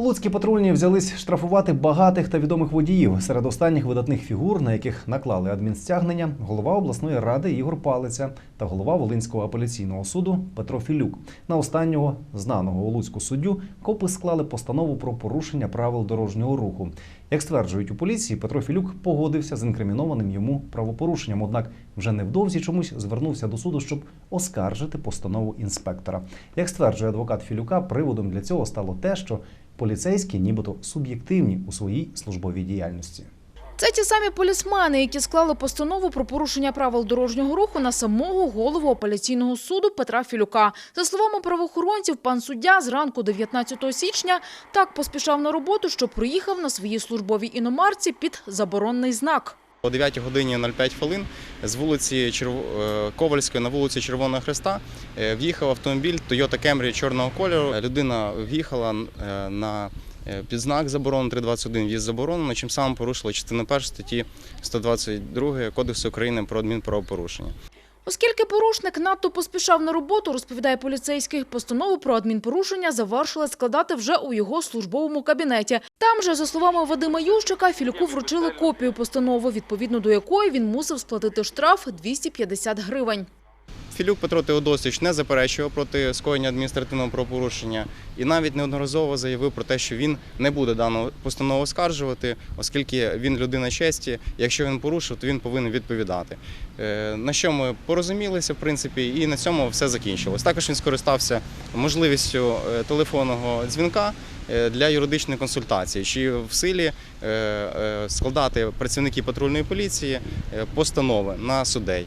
Луцькі патрульні взялись штрафувати багатих та відомих водіїв. Серед останніх видатних фігур, на яких наклали адмінстягнення, голова обласної ради Ігор Палиця та голова Волинського апеляційного суду Петро Філюк. На останнього знаного у Луцьку суддю копи склали постанову про порушення правил дорожнього руху. Як стверджують у поліції, Петро Філюк погодився з інкримінованим йому правопорушенням. Однак вже невдовзі чомусь звернувся до суду, щоб оскаржити постанову інспектора. Як стверджує адвокат Філюка, приводом для цього стало те, що поліцейські нібито суб'єктивні у своїй службовій діяльності. Це ті самі полісмени, які склали постанову про порушення правил дорожнього руху на самого голову апеляційного суду Петра Філюка. За словами правоохоронців, пан суддя зранку 19 січня так поспішав на роботу, що проїхав на своїй службовій іномарці під заборонний знак. О 9 годині 05 хвилин з вулиці Черв- е, Ковальської на вулиці Червоного Хреста е, в'їхав автомобіль Toyota Camry чорного кольору. Людина в'їхала е, на підзнак під знак заборонено 321 в'їзд заборонено, чим самим порушила частину 1 статті 122 Кодексу України про адмінправопорушення. Оскільки порушник надто поспішав на роботу, розповідає поліцейський, постанову про адмінпорушення завершили складати вже у його службовому кабінеті. Там же, за словами Вадима Ющика, Філюку вручили копію постанови, відповідно до якої він мусив сплатити штраф 250 гривень. Філюк Петро Теодосич не заперечував проти скоєння адміністративного правопорушення і навіть неодноразово заявив про те, що він не буде дану постанову оскаржувати, оскільки він людина честі. Якщо він порушив, то він повинен відповідати. Е, На що ми порозумілися, в принципі, і на цьому все закінчилось. Також він скористався можливістю е, телефонного дзвінка е, для юридичної консультації, чи в силі складати працівники патрульної поліції постанови на судей.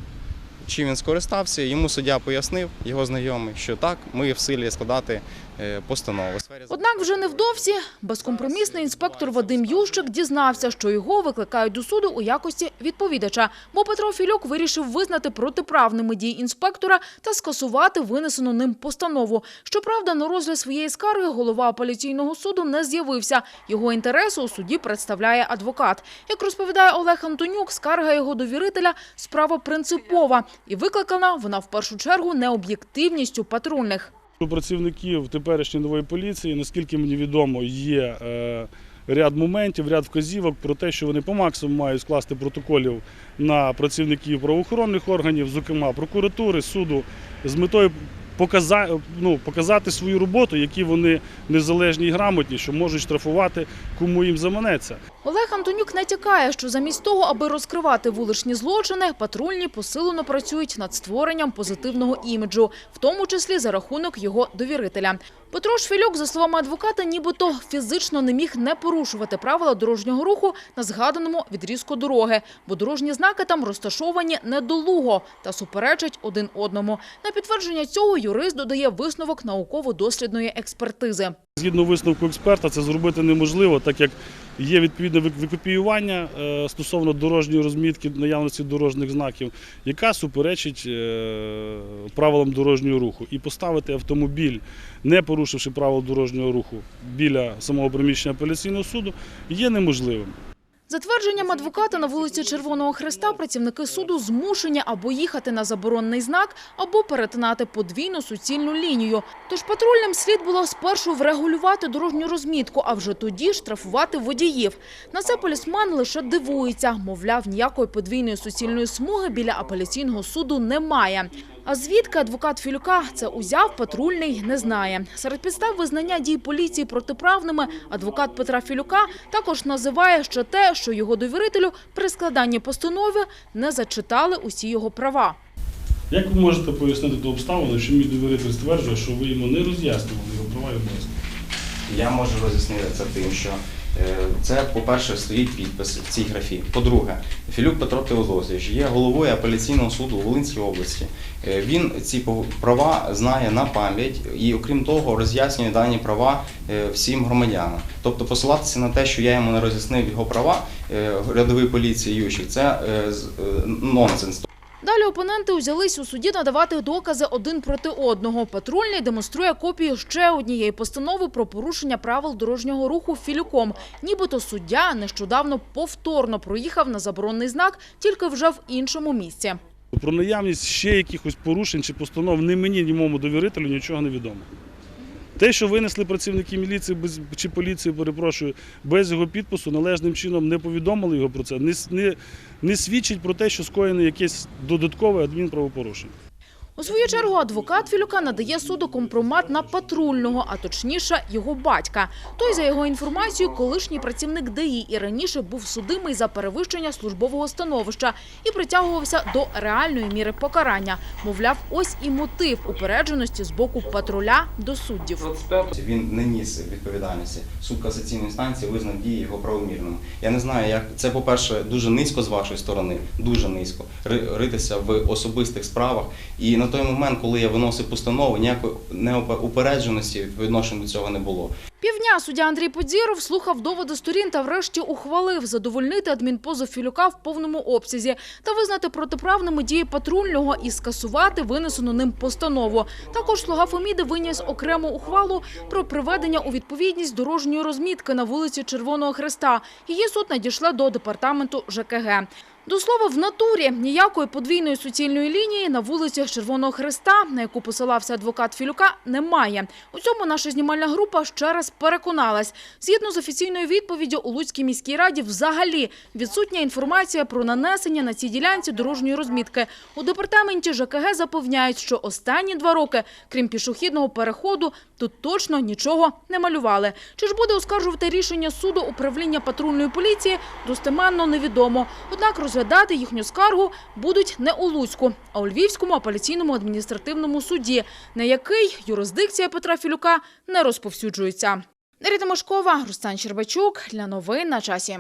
Чим він скористався, йому суддя пояснив, його знайомий, що так, ми в силі складати е, постанову. Однак вже невдовзі безкомпромісний інспектор Вадим Ющик дізнався, що його викликають до суду у якості відповідача, бо Петро Філюк вирішив визнати протиправними дії інспектора та скасувати винесену ним постанову. Щоправда, на розгляд своєї скарги голова апеляційного суду не з'явився. Його інтереси у суді представляє адвокат. Як розповідає Олег Антонюк, скарга його довірителя – справа принципова. І викликана вона в першу чергу необ'єктивністю патрульних. У працівників теперішньої нової поліції, наскільки мені відомо, є е, ряд моментів, ряд вказівок про те, що вони по максимуму мають скласти протоколів на працівників правоохоронних органів, зокрема прокуратури, суду, з метою показа, ну, показати свою роботу, які вони незалежні і грамотні, що можуть штрафувати, кому їм заманеться. Олег Антонюк не тякає, що замість того, аби розкривати вуличні злочини, патрульні посилено працюють над створенням позитивного іміджу, в тому числі за рахунок його довірителя. Петро Шфілюк, за словами адвоката, нібито фізично не міг не порушувати правила дорожнього руху на згаданому відрізку дороги, бо дорожні знаки там розташовані недолуго та суперечать один одному. На підтвердження цього юрист додає висновок науково-дослідної експертизи. Згідно висновку експерта, це зробити неможливо, так як є відповідне вик- викопіювання е, стосовно дорожньої розмітки наявності дорожніх знаків, яка суперечить е, правилам дорожнього руху. І поставити автомобіль, не порушивши правил дорожнього руху біля самого приміщення апеляційного суду, є неможливим. За твердженням адвоката на вулиці Червоного Хреста працівники суду змушені або їхати на заборонний знак, або перетинати подвійну суцільну лінію. Тож патрульним слід було спершу врегулювати дорожню розмітку, а вже тоді штрафувати водіїв. На це полісмен лише дивується. Мовляв, ніякої подвійної суцільної смуги біля апеляційного суду немає. А звідки адвокат Філюка це узяв, патрульний не знає. Серед підстав визнання дій поліції протиправними адвокат Петра Філюка також називає ще те, що його довірителю при складанні постанови не зачитали усі його права. Як ви можете пояснити ту обставину, що мій довіритель стверджує, що ви йому не роз'яснювали його права і обов'язки? Я можу роз'яснити це тим, що це, по-перше, стоїть підпис в цій графі. По-друге, Філюк Петро Теодосович є головою апеляційного суду у Волинській області. Е, Він ці права знає на пам'ять і, окрім того, роз'яснює дані права е, всім громадянам. Тобто посилатися на те, що я йому не роз'яснив його права е, рядовий поліції Ющик, це е, е, нонсенс. Далі опоненти узялись у суді надавати докази один проти одного. Патрульний демонструє копію ще однієї постанови про порушення правил дорожнього руху Філюком. Нібито суддя нещодавно повторно проїхав на заборонний знак, тільки вже в іншому місці. Про наявність ще якихось порушень чи постанов ні мені, ні моєму довірителю нічого не відомо. Те, що винесли працівники міліції без, чи поліції, перепрошую, без його підпису, належним чином не повідомили його про це, не, не, не свідчить про те, що скоєне якесь додаткове адмінправопорушення. У свою чергу адвокат Філюка надає суду компромат на патрульного, а точніше його батька. Той, за його інформацією, колишній працівник ДАІ і раніше був судимий за перевищення службового становища і притягувався до реальної міри покарання. Мовляв, ось і мотив упередженості з боку патруля до суддів. Він не ніс відповідальності. Суд касаційної інстанції визнав дії його правомірними. Я не знаю, як це, по-перше, дуже низько з вашої сторони, дуже низько ри- ритися в особистих справах. І на той момент, коли я виносив постанову, ніякої неупередженості відношення до цього не було. Півдня суддя Андрій Подзіров слухав доводи сторін та врешті ухвалив задовольнити адмінпозов Філюка в повному обсязі та визнати протиправними дії патрульного і скасувати винесену ним постанову. Також слуга Фоміди виніс окрему ухвалу про приведення у відповідність дорожньої розмітки на вулиці Червоного Хреста. Її суд надійшла до департаменту ЖКГ. До слова, в натурі ніякої подвійної суцільної лінії на вулиці Червоного Хреста, на яку посилався адвокат Філюка, немає. У цьому наша знімальна група ще раз переконалась. Згідно з офіційною відповіддю у Луцькій міській раді взагалі відсутня інформація про нанесення на цій ділянці дорожньої розмітки. У департаменті ЖКГ запевняють, що останні два роки, крім пішохідного переходу, тут точно нічого не малювали. Чи ж буде оскаржувати рішення суду управління патрульної поліції, достеменно невідомо. Однак розглядати їхню скаргу будуть не у Луцьку, а у Львівському апеляційному адміністративному суді, на який юрисдикція Петра Філюка не розповсюджується. Дар'я Мошкова, Рустан Щербачук. Для новин на часі.